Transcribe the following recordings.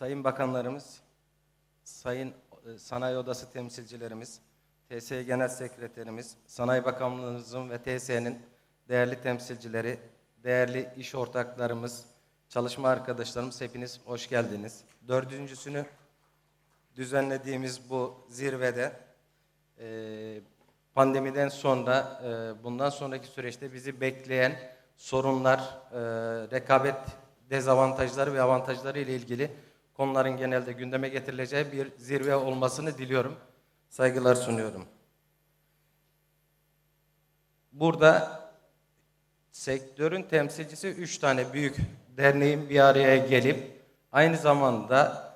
Sayın Bakanlarımız, Sayın e, Sanayi Odası temsilcilerimiz, TSE Genel Sekreterimiz, Sanayi Bakanlığımızın ve TSE'nin değerli temsilcileri, değerli iş ortaklarımız, çalışma arkadaşlarımız hepiniz hoş geldiniz. Dördüncüsünü düzenlediğimiz bu zirvede e, pandemiden sonra e, bundan sonraki süreçte bizi bekleyen sorunlar, rekabet dezavantajları ve avantajları ile ilgili konuların genelde gündeme getirileceği bir zirve olmasını diliyorum. Saygılar sunuyorum. Burada sektörün temsilcisi üç tane büyük derneğin bir araya gelip aynı zamanda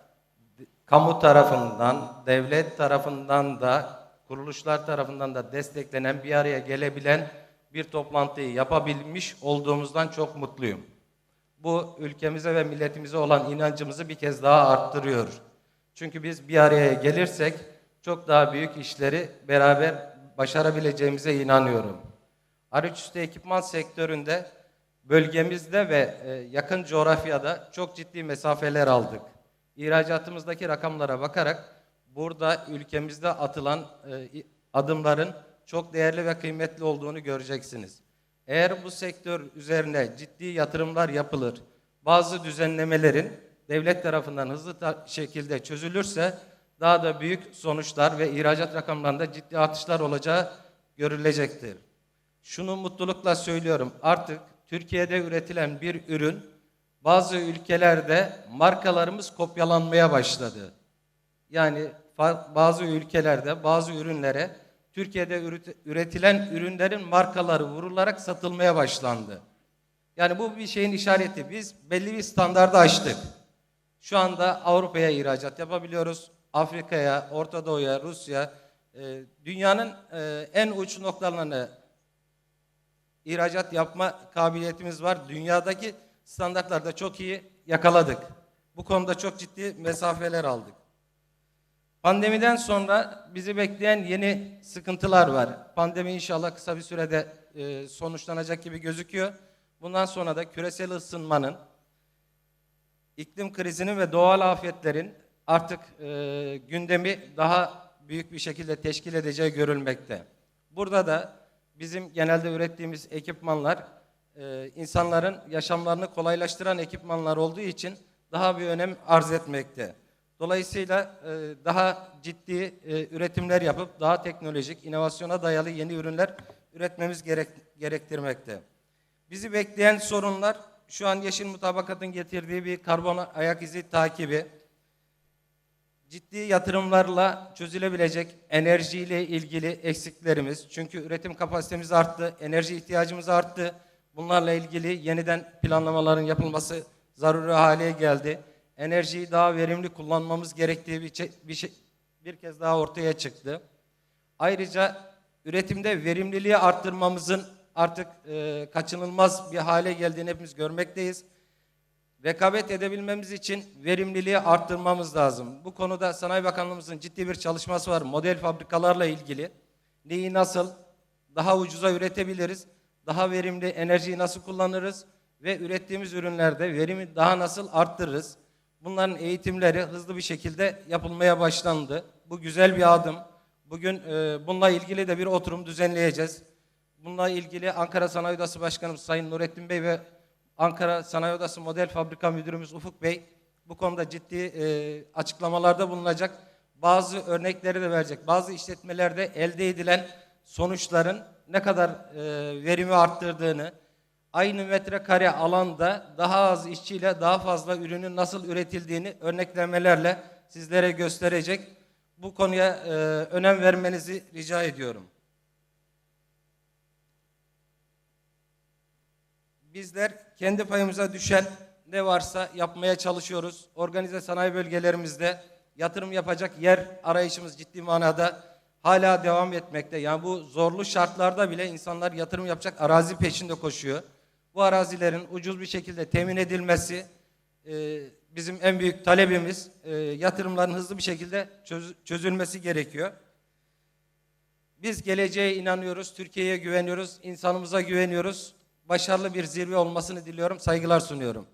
kamu tarafından, devlet tarafından da, kuruluşlar tarafından da desteklenen bir araya gelebilen bir toplantıyı yapabilmiş olduğumuzdan çok mutluyum. Bu ülkemize ve milletimize olan inancımızı bir kez daha arttırıyor. Çünkü biz bir araya gelirsek çok daha büyük işleri beraber başarabileceğimize inanıyorum. Araçüstü ekipman sektöründe bölgemizde ve e, yakın coğrafyada çok ciddi mesafeler aldık. İhracatımızdaki rakamlara bakarak burada ülkemizde atılan e, adımların çok değerli ve kıymetli olduğunu göreceksiniz. Eğer bu sektör üzerine ciddi yatırımlar yapılır, bazı düzenlemelerin devlet tarafından hızlı ta- şekilde çözülürse daha da büyük sonuçlar ve ihracat rakamlarında ciddi artışlar olacağı görülecektir. Şunu mutlulukla söylüyorum. Artık Türkiye'de üretilen bir ürün bazı ülkelerde markalarımız kopyalanmaya başladı. Yani bazı ülkelerde bazı ürünlere Türkiye'de üret- üretilen ürünlerin markaları vurularak satılmaya başlandı. Yani bu bir şeyin işareti. Biz belli bir standardı aştık. Şu anda Avrupa'ya ihracat yapabiliyoruz. Afrika'ya, Orta Doğu'ya, Rusya, e, dünyanın e, en uç noktalarını ihracat yapma kabiliyetimiz var. Dünyadaki standartlarda çok iyi yakaladık. Bu konuda çok ciddi mesafeler aldık. Pandemiden sonra bizi bekleyen yeni sıkıntılar var. Pandemi inşallah kısa bir sürede e, sonuçlanacak gibi gözüküyor. Bundan sonra da küresel ısınmanın, iklim krizinin ve doğal afetlerin artık e, gündemi daha büyük bir şekilde teşkil edeceği görülmekte. Burada da bizim genelde ürettiğimiz ekipmanlar e, insanların yaşamlarını kolaylaştıran ekipmanlar olduğu için daha bir önem arz etmekte. Dolayısıyla e, daha ciddi e, üretimler yapıp daha teknolojik, inovasyona dayalı yeni ürünler üretmemiz gerek, gerektirmekte. Bizi bekleyen sorunlar şu an Yeşil Mutabakat'ın getirdiği bir karbon ayak izi takibi, ciddi yatırımlarla çözülebilecek enerjiyle ilgili eksiklerimiz. Çünkü üretim kapasitemiz arttı, enerji ihtiyacımız arttı. Bunlarla ilgili yeniden planlamaların yapılması zaruri hale geldi. Enerjiyi daha verimli kullanmamız gerektiği bir, bir, şey, bir kez daha ortaya çıktı. Ayrıca üretimde verimliliği arttırmamızın artık e, kaçınılmaz bir hale geldiğini hepimiz görmekteyiz. Rekabet edebilmemiz için verimliliği arttırmamız lazım. Bu konuda Sanayi Bakanlığımızın ciddi bir çalışması var. Model fabrikalarla ilgili. Neyi nasıl daha ucuza üretebiliriz? Daha verimli enerjiyi nasıl kullanırız? Ve ürettiğimiz ürünlerde verimi daha nasıl arttırırız? Bunların eğitimleri hızlı bir şekilde yapılmaya başlandı. Bu güzel bir adım. Bugün e, bununla ilgili de bir oturum düzenleyeceğiz. Bununla ilgili Ankara Sanayi Odası Başkanımız Sayın Nurettin Bey ve Ankara Sanayi Odası Model Fabrika Müdürümüz Ufuk Bey bu konuda ciddi e, açıklamalarda bulunacak. Bazı örnekleri de verecek. Bazı işletmelerde elde edilen sonuçların ne kadar e, verimi arttırdığını, aynı metrekare alanda daha az işçiyle daha fazla ürünün nasıl üretildiğini örneklemelerle sizlere gösterecek. Bu konuya e, önem vermenizi rica ediyorum. Bizler kendi payımıza düşen ne varsa yapmaya çalışıyoruz. Organize sanayi bölgelerimizde yatırım yapacak yer arayışımız ciddi manada hala devam etmekte. Yani bu zorlu şartlarda bile insanlar yatırım yapacak arazi peşinde koşuyor. Bu arazilerin ucuz bir şekilde temin edilmesi e, bizim en büyük talebimiz. E, yatırımların hızlı bir şekilde çöz- çözülmesi gerekiyor. Biz geleceğe inanıyoruz, Türkiye'ye güveniyoruz, insanımıza güveniyoruz. Başarılı bir zirve olmasını diliyorum, saygılar sunuyorum.